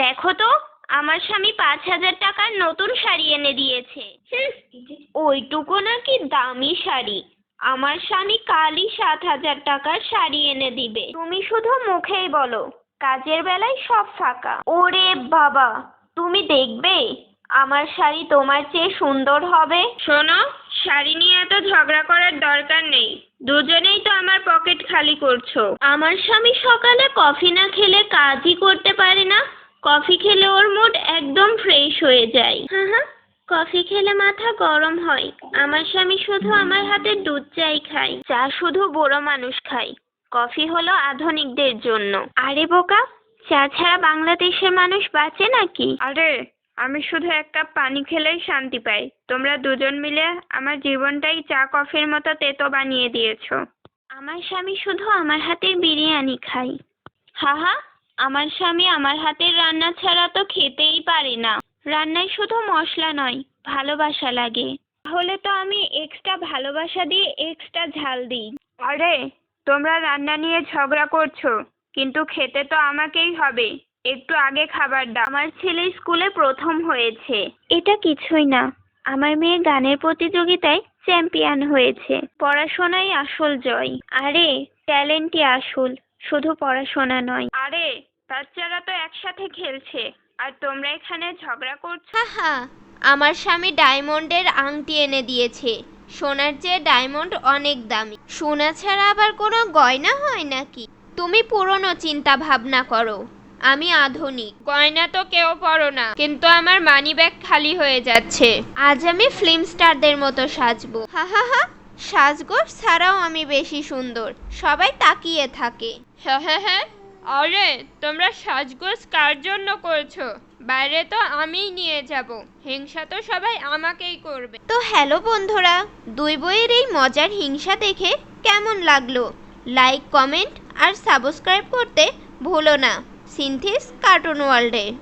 দেখো তো, আমার স্বামী পাঁচ হাজার টাকার নতুন শাড়ি এনে দিয়েছে। ওইটুকু নাকি দামি শাড়ি। আমার স্বামী কালই সাত হাজার টাকার শাড়ি এনে দিবে। তুমি শুধু মুখেই বলো, কাজের বেলায় সব ফাঁকা। ওরে বাবা, তুমি দেখবে, আমার শাড়ি তোমার চেয়ে সুন্দর হবে। শোনো, শাড়ি নিয়ে এত ঝগড়া করার দরকার নেই। দুজনেই তো আমার পকেট খালি করছ। আমার স্বামী সকালে কফি না খেলে কাজই করতে পারে না। কফি খেলে ওর মুড একদম ফ্রেশ হয়ে যায়। হ্যাঁ। হ্যাঁ কফি খেলে মাথা গরম হয়। আমার স্বামী শুধু আমার হাতে দুধ চাই খায় চা শুধু বুড়ো মানুষ খায়। কফি হলো আধুনিকদের জন্য। আরে বোকা চা ছাড়া বাংলাদেশের মানুষ বাঁচে নাকি? আরে আমি শুধু এক কাপ পানি খেলেই শান্তি পাই। তোমরা দুজন মিলে আমার জীবনটাই চা কফির মতো তেতো বানিয়ে দিয়েছ। আমার স্বামী শুধু আমার হাতের বিরিয়ানি খায়। হা হা আমার স্বামী আমার হাতের রান্না ছাড়া তো খেতেই পারে না। রান্নায় শুধু মশলা নয় ভালোবাসা লাগে। তাহলে তো আমি এক্সট্রা ভালোবাসা দিয়ে এক্সট্রা ঝাল দিই। আরে তোমরা রান্না নিয়ে ঝগড়া করছ কিন্তু খেতে তো আমাকেই হবে। একটু আগে খাবার দাও। আমার ছেলে স্কুলে প্রথম হয়েছে। এটা কিছুই না। আমার মেয়ে গানের প্রতিযোগিতায় চ্যাম্পিয়ন হয়েছে। পড়াশোনাই আসল জয়। আরে ট্যালেন্টই আসল শুধু পড়াশোনা নয়। আরে বাচ্চারা তো একসাথে খেলছে। আর তোমরা এখানে ঝগড়া করছ? হা আমার স্বামী ডায়মন্ডের আংটি এনে দিয়েছে। সোনার চেয়ে ডায়মন্ড অনেক দামি। সোনা ছাড়া আবার কোনো গয়না হয় নাকি? তুমি পুরনো চিন্তা ভাবনা করো। আমি আধুনিক। গয়না তো কেউ পরো না কিন্তু আমার মানি ব্যাগ খালি হয়ে যাচ্ছে। আজ আমি ফিল্ম স্টারদের মতো সাজবো। হা হা হা সাজগোজ ছাড়াও আমি বেশি সুন্দর। সবাই তাকিয়ে থাকে। হ্যাঁ হ্যাঁ হ্যাঁ আরে, তোমরা সাজগোজ কার জন্য করছ? বাইরে তো আমিই নিয়ে যাব। হিংসা তো সবাই আমাকেই করবে। তো হ্যালো বন্ধুরা, দুই বইয়ের এই মজার হিংসা দেখে কেমন লাগল? লাইক, কমেন্ট আর সাবস্ক্রাইব করতে ভুলো না। সিনথিস কার্টুন ওয়ার্ল্ডে।